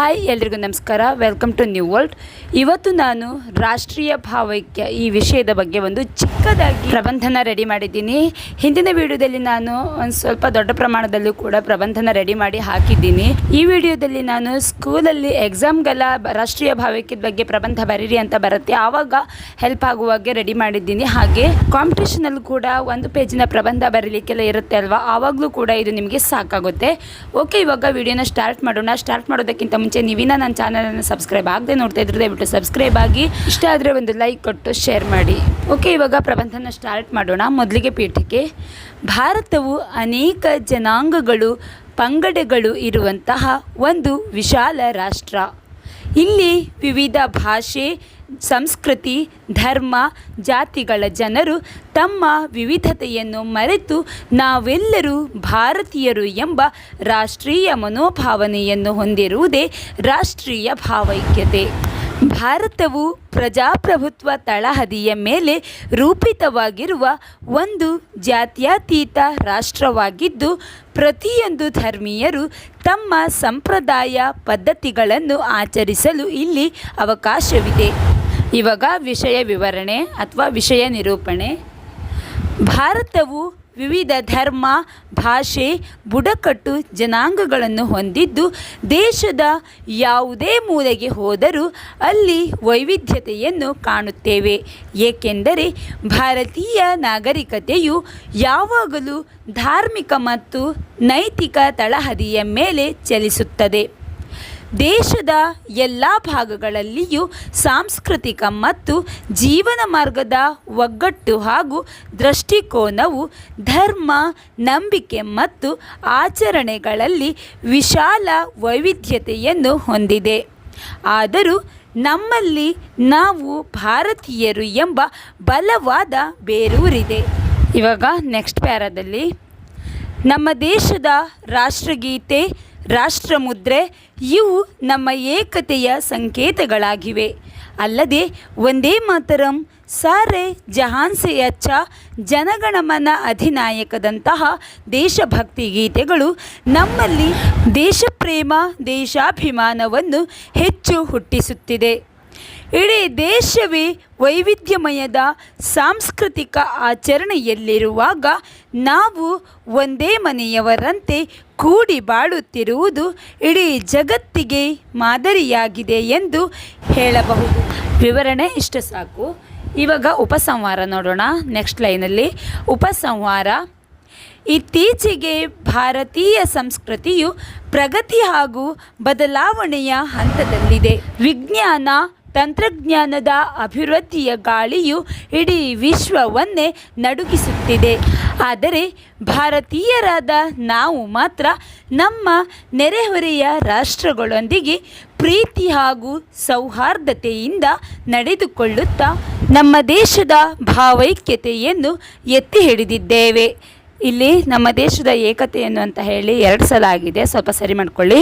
Hi, ಎಲ್ರಿಗೂ ನಮಸ್ಕಾರ. Welcome to new world ಇವತ್ತು ನಾನು ರಾಷ್ಟ್ರೀಯ ಭಾವೈಕ್ಯ ಈ ವಿಷಯದ ಬಗ್ಗೆ ಒಂದು ಚಿಕ್ಕದಾಗಿ ಪ್ರಬಂಧನ ರೆಡಿ ಮಾಡಿದ್ದೀನಿ. ಹಿಂದಿನ ವಿಡಿಯೋದಲ್ಲಿ ನಾನು ಒಂದು ಸ್ವಲ್ಪ ದೊಡ್ಡ ಪ್ರಮಾಣದಲ್ಲೂ ಕೂಡ ಪ್ರಬಂಧನ ರೆಡಿ ಮಾಡಿ ಹಾಕಿದ್ದೀನಿ. ಈ ವಿಡಿಯೋದಲ್ಲಿ ನಾನು ಸ್ಕೂಲಲ್ಲಿ ಎಕ್ಸಾಮ್ಗೆಲ್ಲ ರಾಷ್ಟ್ರೀಯ ಭಾವೈಕ್ಯದ ಬಗ್ಗೆ ಪ್ರಬಂಧ ಬರೀರಿ ಅಂತ ಬರುತ್ತೆ. ಆವಾಗ ಹೆಲ್ಪ್ ಆಗುವಾಗೆ ರೆಡಿ ಮಾಡಿದ್ದೀನಿ. ಹಾಗೆ ಕಾಂಪಿಟೇಷನಲ್ಲಿ ಕೂಡ ಒಂದು ಪೇಜಿನ ಪ್ರಬಂಧ ಬರೀಲಿಕ್ಕೆಲ್ಲ ಇರುತ್ತೆ ಅಲ್ವಾ? ಆವಾಗಲೂ ಕೂಡ ಇದು ನಿಮಗೆ ಸಾಕಾಗುತ್ತೆ. ಓಕೆ ಇವಾಗ ವಿಡಿಯೋನ ಸ್ಟಾರ್ಟ್ ಮಾಡೋಣ. ಸ್ಟಾರ್ಟ್ ಮಾಡೋದಕ್ಕಿಂತ ಮುಂಚೆ ನೀವಿನ ನನ್ನ ಚಾನಲನ್ನು ಸಬ್ಸ್ಕ್ರೈಬ್ ಆಗದೆ ನೋಡ್ತಾ ಇದ್ರೆ ದಯವಿಟ್ಟು ಸಬ್ಸ್ಕ್ರೈಬ್ ಆಗಿ. ಇಷ್ಟ ಆದರೆ ಒಂದು ಲೈಕ್ ಕೊಟ್ಟು ಶೇರ್ ಮಾಡಿ. ಓಕೆ, ಇವಾಗ ಪ್ರಬಂಧನ ಸ್ಟಾರ್ಟ್ ಮಾಡೋಣ. ಮೊದಲಿಗೆ ಪೀಠಿಕೆ ಭಾರತವು ಅನೇಕ ಜನಾಂಗಗಳು, ಪಂಗಡಗಳು ಇರುವಂತಹ ಒಂದು ವಿಶಾಲ ರಾಷ್ಟ್ರ. ಇಲ್ಲಿ ವಿವಿಧ ಭಾಷೆ, ಸಂಸ್ಕೃತಿ, ಧರ್ಮ, ಜಾತಿಗಳ ಜನರು ತಮ್ಮ ವಿವಿಧತೆಯನ್ನು ಮರೆತು ನಾವೆಲ್ಲರೂ ಭಾರತೀಯರು ಎಂಬ ರಾಷ್ಟ್ರೀಯ ಮನೋಭಾವನೆಯನ್ನು ಹೊಂದಿರುವುದೇ ರಾಷ್ಟ್ರೀಯ ಭಾವೈಕ್ಯತೆ. ಭಾರತವು ಪ್ರಜಾಪ್ರಭುತ್ವ ತಳಹದಿಯ ಮೇಲೆ ರೂಪಿತವಾಗಿರುವ ಒಂದು ಜಾತ್ಯತೀತ ರಾಷ್ಟ್ರವಾಗಿದ್ದು, ಪ್ರತಿಯೊಂದು ಧರ್ಮೀಯರು ತಮ್ಮ ಸಂಪ್ರದಾಯ ಪದ್ಧತಿಗಳನ್ನು ಆಚರಿಸಲು ಇಲ್ಲಿ ಅವಕಾಶವಿದೆ. ಇವಾಗ ವಿಷಯ ವಿವರಣೆ ಅಥವಾ ವಿಷಯ ನಿರೂಪಣೆ. ಭಾರತವು ವಿವಿಧ ಧರ್ಮ, ಭಾಷೆ, ಬುಡಕಟ್ಟು ಜನಾಂಗಗಳನ್ನು ಹೊಂದಿದ್ದು ದೇಶದ ಯಾವುದೇ ಮೂಲೆಗೆ ಹೋದರೂ ಅಲ್ಲಿ ವೈವಿಧ್ಯತೆಯನ್ನು ಕಾಣುತ್ತೇವೆ. ಏಕೆಂದರೆ ಭಾರತೀಯ ನಾಗರಿಕತೆಯು ಯಾವಾಗಲೂ ಧಾರ್ಮಿಕ ಮತ್ತು ನೈತಿಕ ತಳಹದಿಯ ಮೇಲೆ ಚಲಿಸುತ್ತದೆ. ದೇಶದ ಎಲ್ಲ ಭಾಗಗಳಲ್ಲಿಯೂ ಸಾಂಸ್ಕೃತಿಕ ಮತ್ತು ಜೀವನ ಮಾರ್ಗದ ಒಗ್ಗಟ್ಟು ಹಾಗೂ ದೃಷ್ಟಿಕೋನವು ಧರ್ಮ, ನಂಬಿಕೆ ಮತ್ತು ಆಚರಣೆಗಳಲ್ಲಿ ವಿಶಾಲ ವೈವಿಧ್ಯತೆಯನ್ನು ಹೊಂದಿದೆ. ಆದರೂ ನಮ್ಮಲ್ಲಿ ನಾವು ಭಾರತೀಯರು ಎಂಬ ಬಲವಾದ ಬೇರೂರಿದೆ. ಇವಾಗ ನೆಕ್ಸ್ಟ್ ಪ್ಯಾರಾದಲ್ಲಿ ನಮ್ಮ ದೇಶದ ರಾಷ್ಟ್ರಗೀತೆ ರಾಷ್ಟ್ರಮುದ್ರೆ ಇವು ನಮ್ಮ ಏಕತೆಯ ಸಂಕೇತಗಳಾಗಿವೆ. ಅಲ್ಲದೆ ಒಂದೇ ಮಾತರಂ, ಸಾರೆ ಜಹಾನ್ಸೆ ಅಚ್ಚ ಜನಗಣಮನ ಅಧಿನಾಯಕದಂತಹ ದೇಶಭಕ್ತಿ ಗೀತೆಗಳು ನಮ್ಮಲ್ಲಿ ದೇಶಪ್ರೇಮ, ದೇಶಾಭಿಮಾನವನ್ನು ಹೆಚ್ಚು ಹುಟ್ಟಿಸುತ್ತಿದೆ. ಇಡೀ ದೇಶವೇ ವೈವಿಧ್ಯಮಯದ ಸಾಂಸ್ಕೃತಿಕ ಆಚರಣೆಯಲ್ಲಿರುವಾಗ ನಾವು ಒಂದೇ ಮನೆಯವರಂತೆ ಕೂಡಿ ಬಾಳುತ್ತಿರುವುದು ಇಡೀ ಜಗತ್ತಿಗೆ ಮಾದರಿಯಾಗಿದೆ ಎಂದು ಹೇಳಬಹುದು. ವಿವರಣೆ ಇಷ್ಟು ಸಾಕು. ಇವಾಗ ಉಪಸಂಹಾರ ನೋಡೋಣ. ನೆಕ್ಸ್ಟ್ ಲೈನಲ್ಲಿ ಉಪಸಂಹಾರ. ಇತ್ತೀಚೆಗೆ ಭಾರತೀಯ ಸಂಸ್ಕೃತಿಯು ಪ್ರಗತಿ ಹಾಗೂ ಬದಲಾವಣೆಯ ಹಂತದಲ್ಲಿದೆ. ವಿಜ್ಞಾನ ತಂತ್ರಜ್ಞಾನದ ಅಭಿವೃದ್ಧಿಯ ಗಾಳಿಯು ಇಡೀ ವಿಶ್ವವನ್ನೇ ನಡುಗಿಸುತ್ತಿದೆ. ಆದರೆ ಭಾರತೀಯರಾದ ನಾವು ಮಾತ್ರ ನಮ್ಮ ನೆರೆಹೊರೆಯ ರಾಷ್ಟ್ರಗಳೊಂದಿಗೆ ಪ್ರೀತಿ ಹಾಗೂ ಸೌಹಾರ್ದತೆಯಿಂದ ನಡೆದುಕೊಳ್ಳುತ್ತಾ ನಮ್ಮ ದೇಶದ ಭಾವೈಕ್ಯತೆಯನ್ನು ಎತ್ತಿ ಹಿಡಿದಿದ್ದೇವೆ. ಇಲ್ಲಿ ನಮ್ಮ ದೇಶದ ಏಕತೆಯನ್ನು ಅಂತ ಹೇಳಿ ಎರಡು ಸಲ ಆಗಿದೆ ಸ್ವಲ್ಪ ಸರಿ ಮಾಡ್ಕೊಳ್ಳಿ.